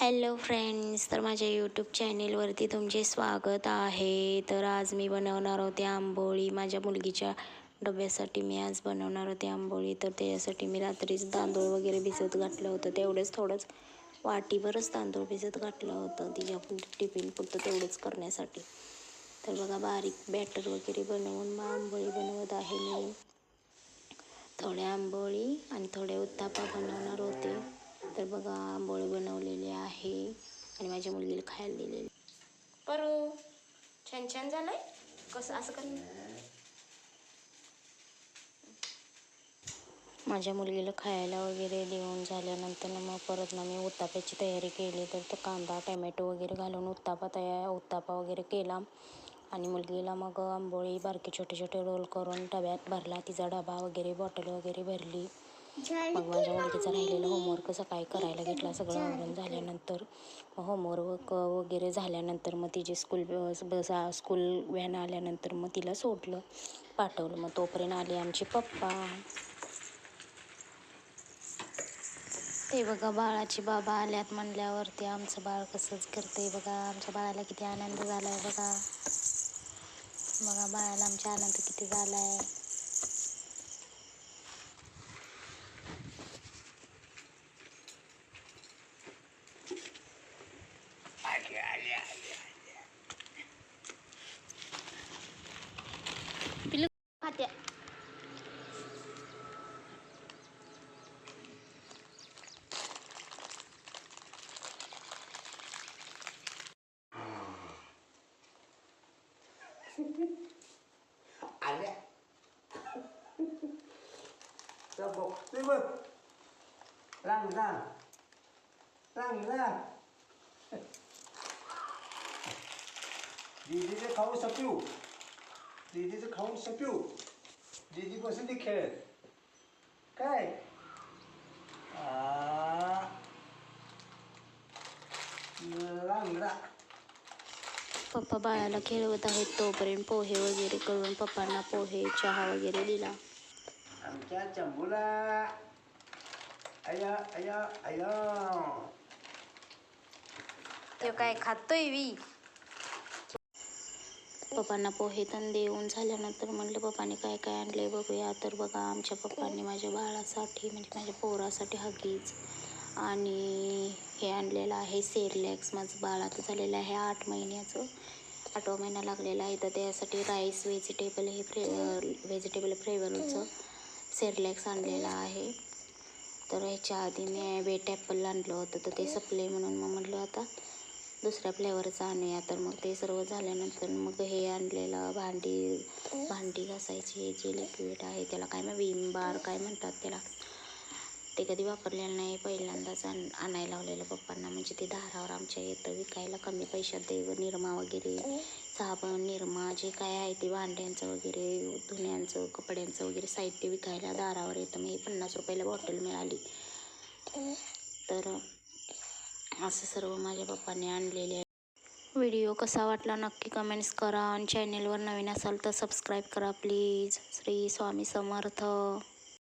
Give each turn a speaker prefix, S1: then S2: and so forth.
S1: Hello friends तर माझ्या YouTube चॅनेलवरती तुमचे स्वागत आहे. तर आज मी बनवणार होते आंबोळी. माझ्या मुलगीच्या डब्यासाठी मी आज बनवणार होते आंबोळी. तर त्याच्यासाठी मी रात्रीच तांदूळ वगैरे भिजत घातलं होतं. तेवढंच थोडंच वाटीभरच तांदूळ भिजत घातलं होतं. तिच्या टिफिन पुरतं तेवढंच करण्यासाठी. तर बघा बारीक बॅटर वगैरे बनवून मग आंबोळी बनवत आहे मी. थोड्या आंबोळी आणि थोडे उत्तापा बनवणार होते. तर बघा आंबोळी बनवलेली आहे आणि माझ्या मुलगीला खायला दिलेली. परू छान छान झालंय. कसं असं कर माझ्या मुलगीला खायला वगैरे देऊन झाल्यानंतर मग परत ना मी उत्ताप्याची तयारी केली. तर तो कांदा टमॅटो वगैरे घालून उत्तापा तयार उत्तापा वगैरे केला. आणि मुलगीला मग आंबोळी बारके छोटे छोटे रोल करून डब्यात भरला. तिचा डबा वगैरे बॉटल वगैरे भरली. मग माझ्या मुलगीचा राहिलेलं होमवर्क सकाळी करायला घेतला सगळं आवरून झाल्यानंतर. होमवर्क वगैरे झाल्यानंतर मग तिची स्कूल बस स्कूल व्हॅन आल्यानंतर मग तिला सोडलं पाठवलं. मग तोपर्यंत आले आमचे पप्पा. ते बघा बाळाचे बाबा आल्यात म्हणल्यावरती आमचं बाळ कसंच करते बघा. आमच्या बाळाला किती आनंद झाला आहे बघा. बघा बाळाला आमच्या आनंद किती झाला आहे 待っ
S2: て。あれじゃあ僕随分ランランランラン Vì thế sẽ có sập tiêu दीदीचं खाऊन सपिव. दीदी बसून ती खेळत काय? रांग
S1: पप्पा बाळाला खेळवत आहेत तोपर्यंत पोहे वगैरे करून पप्पांना पोहे चहा वगैरे दिला.
S2: आमच्या चंबूला. अया अया अया
S1: ते काय खातोय वी? पप्पांना पोहे तण देऊन झाल्यानंतर म्हणलं पप्पाने काय काय आणले बघूया. तर बघा आमच्या पप्पांनी माझ्या बाळासाठी म्हणजे माझ्या पोरासाठी हगीज आणि हे आणलेलं आहे सेरलॅक्स. माझं बाळाचं झालेलं आहे आठ महिन्याचं. आठवा महिना लागलेला आहे. तर त्यासाठी राईस व्हेजिटेबल हे फ्रे व्हेजिटेबल फ्लेवरचं सेरलॅक्स आणलेलं आहे. तर ह्याच्या आधी मी वेट ॲपल आणलं होतं. तर ते सपले म्हणून मग म्हटलं आता दुसऱ्या फ्लेवरचं आणूया. तर मग ते सर्व झाल्यानंतर मग हे आणलेलं भांडी भांडी घासायची जे लिक्विड आहे त्याला काय मग विम बार काय म्हणतात त्याला. ते कधी वापरलेलं नाही. पहिल्यांदाच आण आणायला लावलेलं पप्पांना. म्हणजे ते दारावर आमच्या येतं विकायला कमी पैशात देव निरमा वगैरे साबण निरमा जे काय आहे ते भांड्यांचं वगैरे धुण्यांचं कपड्यांचं वगैरे साहित्य विकायला दारावर येतं. मग हे पन्नास रुपयाला बॉटल मिळाली. तर असं सर्व माझ्या पप्पाने आणलेले आहे व्हिडिओ कसा वाटला नक्की कमेंट्स करा आणि चॅनेलवर नवीन असाल तर सबस्क्राईब करा प्लीज. श्री स्वामी समर्थ.